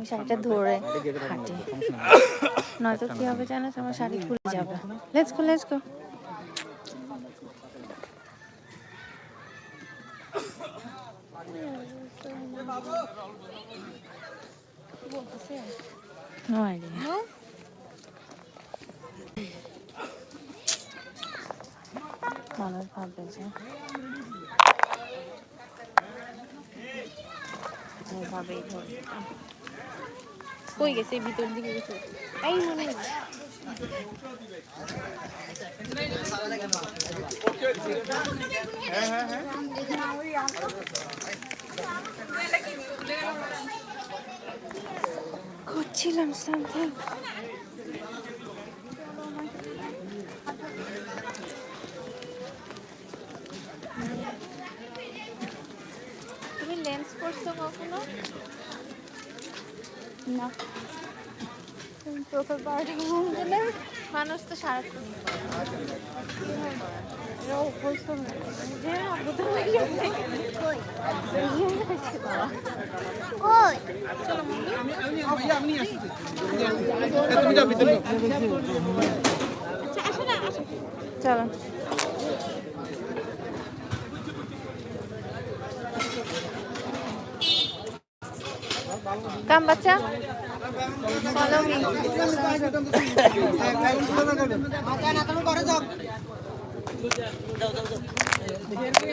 আমি শাড়িটা ধরে হাঁটি। নয়তো কি হবে জানো আমার শাড়ি খুলে যাবে। Let's go let's go No idea. মানুষ ভাববে যে। এভাবেই ধরে কই গেছে? ভিতর দিকে গেছে। এই মনে হয়। করছিলাম তুমি লেন্স পড়ছো কখনো? না। তুমি প্রথমবার দিলে মানুষ তো সারাক্ষণ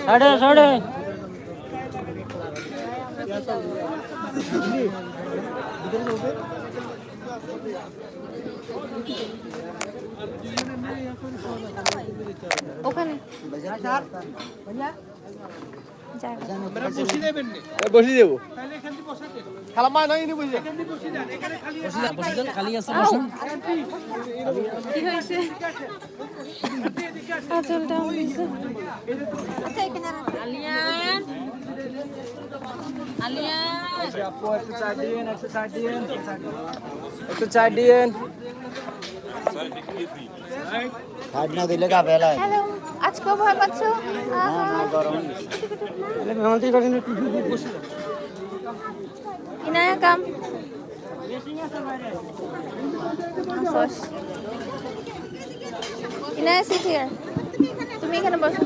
এরা অভ্যস্ত না? যে আবু তো হয়ে গেছে কই চলো কাম বাচ্চা ফলো মি সাড়ে সাড়ে ওখানে জায়গা বসে দেবো কি হয়েছে আঁচলটা দিছে একটু চাই দিয়েন কার্ড না দিলে গা বেলায় হ্যালো আজকেও ভয় পাচ্ছ আহা। না গরম ইনায়া কাম বস ইনায়া সিট হিয়ার তুমি এখানে বসো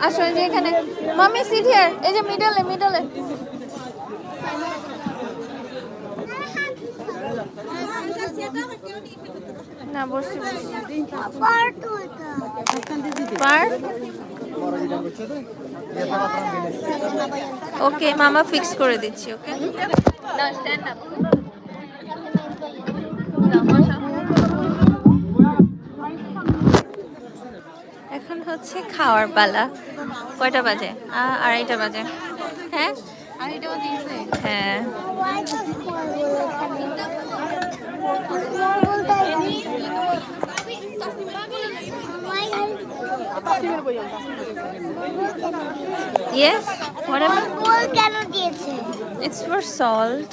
আচ্ছা। যে এখানে। সিট হিয়ার এই যে মিডলে মিডলে না বসছি বসছি। পার? পার ওকে মামা ফিক্স করে দিচ্ছি ওকে? না স্ট্যান্ড আপ হচ্ছে খাওয়ার পালা। কয়টা বাজে? আড়াইটা বাজে। হ্যাঁ? হ্যাঁ। ইয়েস দিয়েছে It's for salt.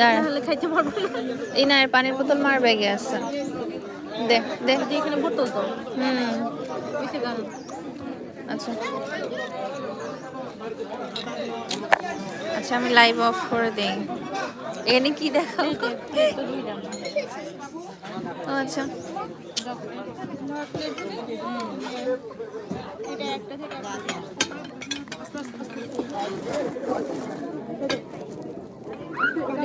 দাঁড়া। খাইতে পারব এই না পানির বোতল মার ব্যাগে আছে। দে দে। এখানে বোতল তো। হুম। আচ্ছা। আচ্ছা আমি লাইভ অফ করে দেই। এখানে কি দেখাও? ও আচ্ছা।